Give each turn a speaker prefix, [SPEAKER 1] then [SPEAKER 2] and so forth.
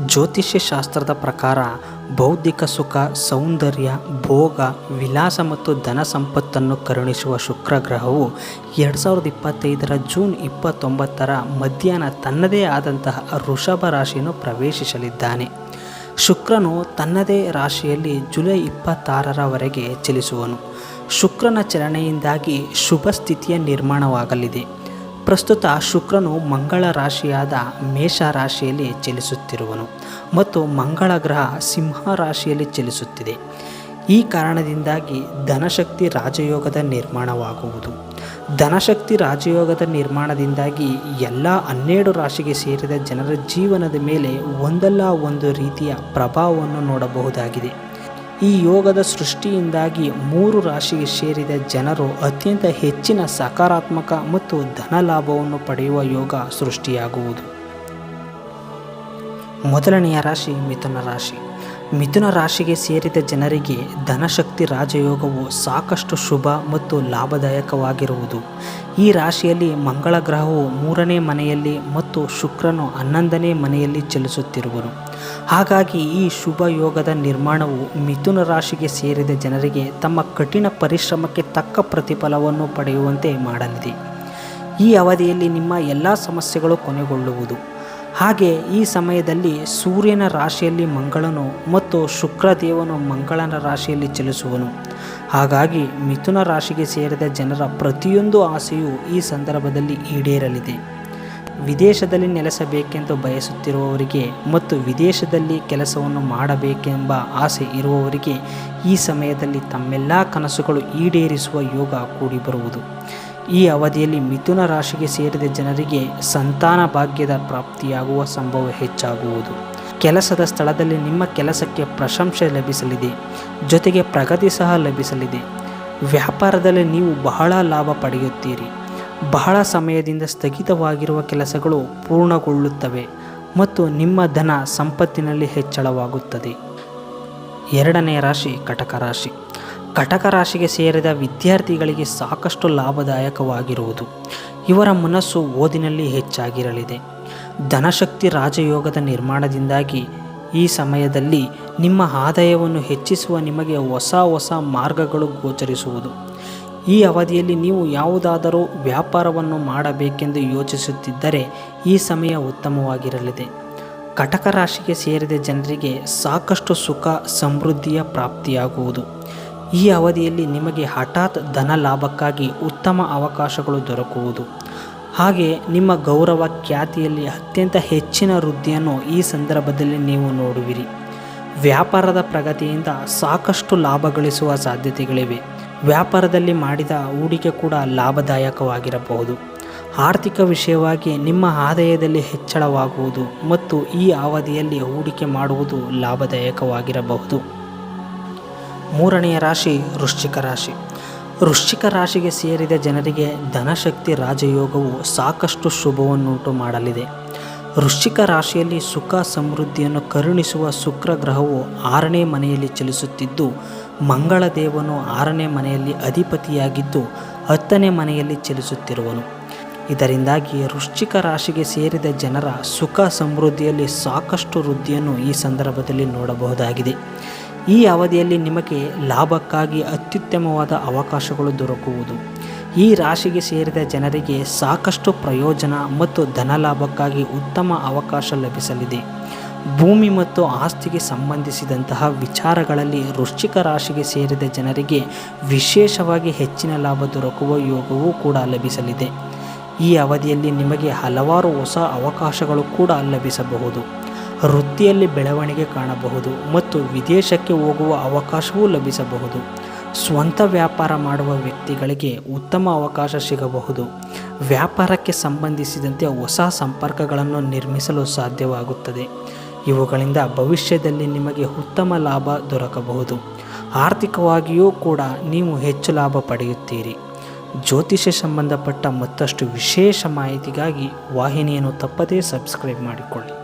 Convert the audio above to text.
[SPEAKER 1] ಜ್ಯೋತಿಷ್ಯ ಶಾಸ್ತ್ರದ ಪ್ರಕಾರ ಬೌದ್ಧಿಕ ಸುಖ, ಸೌಂದರ್ಯ, ಭೋಗ, ವಿಲಾಸ ಮತ್ತು ಧನ ಸಂಪತ್ತನ್ನು ಕರುಣಿಸುವ ಶುಕ್ರ ಗ್ರಹವು ಎರಡು ಸಾವಿರದ ಇಪ್ಪತ್ತೈದರ ಜೂನ್ ಇಪ್ಪತ್ತೊಂಬತ್ತರ ಮಧ್ಯಾಹ್ನ ತನ್ನದೇ ಆದಂತಹ ವೃಷಭ ರಾಶಿಯನ್ನು ಪ್ರವೇಶಿಸಲಿದ್ದಾನೆ. ಶುಕ್ರನು ತನ್ನದೇ ರಾಶಿಯಲ್ಲಿ ಜುಲೈ ಇಪ್ಪತ್ತಾರರವರೆಗೆ ಚಲಿಸುವನು. ಶುಕ್ರನ ಚಲನೆಯಿಂದಾಗಿ ಶುಭ ಸ್ಥಿತಿಯ ನಿರ್ಮಾಣವಾಗಲಿದೆ. ಪ್ರಸ್ತುತ ಶುಕ್ರನು ಮಂಗಳ ರಾಶಿಯಾದ ಮೇಷ ರಾಶಿಯಲ್ಲಿ ಚಲಿಸುತ್ತಿರುವನು ಮತ್ತು ಮಂಗಳ ಗ್ರಹ ಸಿಂಹ ರಾಶಿಯಲ್ಲಿ ಚಲಿಸುತ್ತಿದೆ. ಈ ಕಾರಣದಿಂದಾಗಿ ಧನಶಕ್ತಿ ರಾಜಯೋಗದ ನಿರ್ಮಾಣವಾಗುವುದು. ಧನಶಕ್ತಿ ರಾಜಯೋಗದ ನಿರ್ಮಾಣದಿಂದಾಗಿ ಎಲ್ಲ ಹನ್ನೆರಡು ರಾಶಿಗೆ ಸೇರಿದ ಜನರ ಜೀವನದ ಮೇಲೆ ಒಂದಲ್ಲ ಒಂದು ರೀತಿಯ ಪ್ರಭಾವವನ್ನು ನೋಡಬಹುದಾಗಿದೆ. ಈ ಯೋಗದ ಸೃಷ್ಟಿಯಿಂದಾಗಿ ಮೂರು ರಾಶಿಗೆ ಸೇರಿದ ಜನರು ಅತ್ಯಂತ ಹೆಚ್ಚಿನ ಸಕಾರಾತ್ಮಕ ಮತ್ತು ಧನ ಲಾಭವನ್ನು ಪಡೆಯುವ ಯೋಗ ಸೃಷ್ಟಿಯಾಗುವುದು. ಮೊದಲನೆಯ ರಾಶಿ ಮಿಥುನ ರಾಶಿ. ಮಿಥುನ ರಾಶಿಗೆ ಸೇರಿದ ಜನರಿಗೆ ಧನಶಕ್ತಿ ರಾಜಯೋಗವು ಸಾಕಷ್ಟು ಶುಭ ಮತ್ತು ಲಾಭದಾಯಕವಾಗಿರುವುದು. ಈ ರಾಶಿಯಲ್ಲಿ ಮಂಗಳ ಗ್ರಹವು ಮೂರನೇ ಮನೆಯಲ್ಲಿ ಮತ್ತು ಶುಕ್ರನು ಹನ್ನೊಂದನೇ ಮನೆಯಲ್ಲಿ ಚಲಿಸುತ್ತಿರುವನು ಹಾಗಾಗಿ ಈ ಶುಭ ಯೋಗದ ನಿರ್ಮಾಣವು ಮಿಥುನ ರಾಶಿಗೆ ಸೇರಿದ ಜನರಿಗೆ ತಮ್ಮ ಕಠಿಣ ಪರಿಶ್ರಮಕ್ಕೆ ತಕ್ಕ ಪ್ರತಿಫಲವನ್ನು ಪಡೆಯುವಂತೆ ಮಾಡಲಿದೆ. ಈ ಅವಧಿಯಲ್ಲಿ ನಿಮ್ಮ ಎಲ್ಲ ಸಮಸ್ಯೆಗಳು ಕೊನೆಗೊಳ್ಳುವುದು. ಹಾಗೆ ಈ ಸಮಯದಲ್ಲಿ ಸೂರ್ಯನ ರಾಶಿಯಲ್ಲಿ ಮಂಗಳನು ಮತ್ತು ಶುಕ್ರದೇವನು ಮಂಗಳನ ರಾಶಿಯಲ್ಲಿ ಚಲಿಸುವನು. ಹಾಗಾಗಿ ಮಿಥುನ ರಾಶಿಗೆ ಸೇರಿದ ಜನರ ಪ್ರತಿಯೊಂದು ಆಸೆಯೂ ಈ ಸಂದರ್ಭದಲ್ಲಿ ಈಡೇರಲಿದೆ. ವಿದೇಶದಲ್ಲಿ ನೆಲೆಸಬೇಕೆಂದು ಬಯಸುತ್ತಿರುವವರಿಗೆ ಮತ್ತು ವಿದೇಶದಲ್ಲಿ ಕೆಲಸವನ್ನು ಮಾಡಬೇಕೆಂಬ ಆಸೆ ಇರುವವರಿಗೆ ಈ ಸಮಯದಲ್ಲಿ ತಮ್ಮೆಲ್ಲ ಕನಸುಗಳು ಈಡೇರಿಸುವ ಯೋಗ ಕೂಡಿಬರುವುದು. ಈ ಅವಧಿಯಲ್ಲಿ ಮಿಥುನ ರಾಶಿಗೆ ಸೇರಿದ ಜನರಿಗೆ ಸಂತಾನ ಭಾಗ್ಯದ ಪ್ರಾಪ್ತಿಯಾಗುವ ಸಂಭವ ಹೆಚ್ಚಾಗುವುದು. ಕೆಲಸದ ಸ್ಥಳದಲ್ಲಿ ನಿಮ್ಮ ಕೆಲಸಕ್ಕೆ ಪ್ರಶಂಸೆ ಲಭಿಸಲಿದೆ. ಜೊತೆಗೆ ಪ್ರಗತಿ ಸಹ ಲಭಿಸಲಿದೆ. ವ್ಯಾಪಾರದಲ್ಲಿ ನೀವು ಬಹಳ ಲಾಭ ಪಡೆಯುತ್ತೀರಿ. ಬಹಳ ಸಮಯದಿಂದ ಸ್ಥಗಿತವಾಗಿರುವ ಕೆಲಸಗಳು ಪೂರ್ಣಗೊಳ್ಳುತ್ತವೆ ಮತ್ತು ನಿಮ್ಮ ಧನ ಸಂಪತ್ತಿನಲ್ಲಿ ಹೆಚ್ಚಳವಾಗುತ್ತದೆ. ಎರಡನೇ ರಾಶಿ, ಕಟಕ ರಾಶಿ. ಕಟಕ ರಾಶಿಗೆ ಸೇರಿದ ವಿದ್ಯಾರ್ಥಿಗಳಿಗೆ ಸಾಕಷ್ಟು ಲಾಭದಾಯಕವಾಗಿರುವುದು. ಇವರ ಮನಸ್ಸು ಓದಿನಲ್ಲಿ ಹೆಚ್ಚಾಗಿರಲಿದೆ. ಧನಶಕ್ತಿ ರಾಜಯೋಗದ ನಿರ್ಮಾಣದಿಂದಾಗಿ ಈ ಸಮಯದಲ್ಲಿ ನಿಮ್ಮ ಆದಾಯವನ್ನು ಹೆಚ್ಚಿಸುವ ನಿಮಗೆ ಹೊಸ ಹೊಸ ಮಾರ್ಗಗಳು ಗೋಚರಿಸುವುದು. ಈ ಅವಧಿಯಲ್ಲಿ ನೀವು ಯಾವುದಾದರೂ ವ್ಯಾಪಾರವನ್ನು ಮಾಡಬೇಕೆಂದು ಯೋಚಿಸುತ್ತಿದ್ದರೆ ಈ ಸಮಯ ಉತ್ತಮವಾಗಿರಲಿದೆ. ಕಟಕ ರಾಶಿಗೆ ಸೇರಿದ ಜನರಿಗೆ ಸಾಕಷ್ಟು ಸುಖ, ಸಮೃದ್ಧಿಯ ಪ್ರಾಪ್ತಿಯಾಗುವುದು. ಈ ಅವಧಿಯಲ್ಲಿ ನಿಮಗೆ ಹಠಾತ್ ಧನ ಲಾಭಕ್ಕಾಗಿ ಉತ್ತಮ ಅವಕಾಶಗಳು ದೊರಕುವುದು. ಹಾಗೆ ನಿಮ್ಮ ಗೌರವ ಖ್ಯಾತಿಯಲ್ಲಿ ಅತ್ಯಂತ ಹೆಚ್ಚಿನ ವೃದ್ಧಿಯನ್ನು ಈ ಸಂದರ್ಭದಲ್ಲಿ ನೀವು ನೋಡುವಿರಿ. ವ್ಯಾಪಾರದ ಪ್ರಗತಿಯಿಂದ ಸಾಕಷ್ಟು ಲಾಭ ಗಳಿಸುವ ಸಾಧ್ಯತೆಗಳಿವೆ. ವ್ಯಾಪಾರದಲ್ಲಿ ಮಾಡಿದ ಹೂಡಿಕೆ ಕೂಡ ಲಾಭದಾಯಕವಾಗಿರಬಹುದು. ಆರ್ಥಿಕ ವಿಷಯವಾಗಿ ನಿಮ್ಮ ಆದಾಯದಲ್ಲಿ ಹೆಚ್ಚಳವಾಗುವುದು ಮತ್ತು ಈ ಅವಧಿಯಲ್ಲಿ ಹೂಡಿಕೆ ಮಾಡುವುದು ಲಾಭದಾಯಕವಾಗಿರಬಹುದು. ಮೂರನೆಯ ರಾಶಿ ವೃಶ್ಚಿಕ ರಾಶಿ. ವೃಶ್ಚಿಕ ರಾಶಿಗೆ ಸೇರಿದ ಜನರಿಗೆ ಧನಶಕ್ತಿ ರಾಜಯೋಗವು ಸಾಕಷ್ಟು ಶುಭವನ್ನುಂಟು ಮಾಡಲಿದೆ. ವೃಶ್ಚಿಕ ರಾಶಿಯಲ್ಲಿ ಸುಖ ಸಮೃದ್ಧಿಯನ್ನು ಕರುಣಿಸುವ ಶುಕ್ರ ಗ್ರಹವು ಆರನೇ ಮನೆಯಲ್ಲಿ ಚಲಿಸುತ್ತಿದ್ದು ಮಂಗಳ ದೇವನು ಆರನೇ ಮನೆಯಲ್ಲಿ ಅಧಿಪತಿಯಾಗಿದ್ದು, ಹತ್ತನೇ ಮನೆಯಲ್ಲಿ ಚಲಿಸುತ್ತಿರುವನು. ಇದರಿಂದಾಗಿ ವೃಶ್ಚಿಕ ರಾಶಿಗೆ ಸೇರಿದ ಜನರ ಸುಖ ಸಮೃದ್ಧಿಯಲ್ಲಿ ಸಾಕಷ್ಟು ವೃದ್ಧಿಯನ್ನು ಈ ಸಂದರ್ಭದಲ್ಲಿ ನೋಡಬಹುದಾಗಿದೆ. ಈ ಅವಧಿಯಲ್ಲಿ ನಿಮಗೆ ಲಾಭಕ್ಕಾಗಿ ಅತ್ಯುತ್ತಮವಾದ ಅವಕಾಶಗಳು ದೊರಕುವುದು. ಈ ರಾಶಿಗೆ ಸೇರಿದ ಜನರಿಗೆ ಸಾಕಷ್ಟು ಪ್ರಯೋಜನ ಮತ್ತು ಧನಲಾಭಕ್ಕಾಗಿ ಉತ್ತಮ ಅವಕಾಶ ಲಭಿಸಲಿದೆ. ಭೂಮಿ ಮತ್ತು ಆಸ್ತಿಗೆ ಸಂಬಂಧಿಸಿದಂತಹ ವಿಚಾರಗಳಲ್ಲಿ ವೃಶ್ಚಿಕ ರಾಶಿಗೆ ಸೇರಿದ ಜನರಿಗೆ ವಿಶೇಷವಾಗಿ ಹೆಚ್ಚಿನ ಲಾಭ ದೊರಕುವ ಯೋಗವೂ ಕೂಡ ಲಭಿಸಲಿದೆ. ಈ ಅವಧಿಯಲ್ಲಿ ನಿಮಗೆ ಹಲವಾರು ಹೊಸ ಅವಕಾಶಗಳು ಕೂಡ ಲಭಿಸಬಹುದು. ವೃತ್ತಿಯಲ್ಲಿ ಬೆಳವಣಿಗೆ ಕಾಣಬಹುದು ಮತ್ತು ವಿದೇಶಕ್ಕೆ ಹೋಗುವ ಅವಕಾಶವೂ ಲಭಿಸಬಹುದು. ಸ್ವಂತ ವ್ಯಾಪಾರ ಮಾಡುವ ವ್ಯಕ್ತಿಗಳಿಗೆ ಉತ್ತಮ ಅವಕಾಶ ಸಿಗಬಹುದು. ವ್ಯಾಪಾರಕ್ಕೆ ಸಂಬಂಧಿಸಿದಂತೆ ಹೊಸ ಸಂಪರ್ಕಗಳನ್ನು ನಿರ್ಮಿಸಲು ಸಾಧ್ಯವಾಗುತ್ತದೆ. ಇವುಗಳಿಂದ ಭವಿಷ್ಯದಲ್ಲಿ ನಿಮಗೆ ಉತ್ತಮ ಲಾಭ ದೊರಕಬಹುದು. ಆರ್ಥಿಕವಾಗಿಯೂ ಕೂಡ ನೀವು ಹೆಚ್ಚು ಲಾಭ ಪಡೆಯುತ್ತೀರಿ. ಜ್ಯೋತಿಷ್ಯ ಸಂಬಂಧಪಟ್ಟ ಮತ್ತಷ್ಟು ವಿಶೇಷ ಮಾಹಿತಿಗಾಗಿ ವಾಹಿನಿಯನ್ನು ತಪ್ಪದೇ ಸಬ್ಸ್ಕ್ರೈಬ್ ಮಾಡಿಕೊಳ್ಳಿ.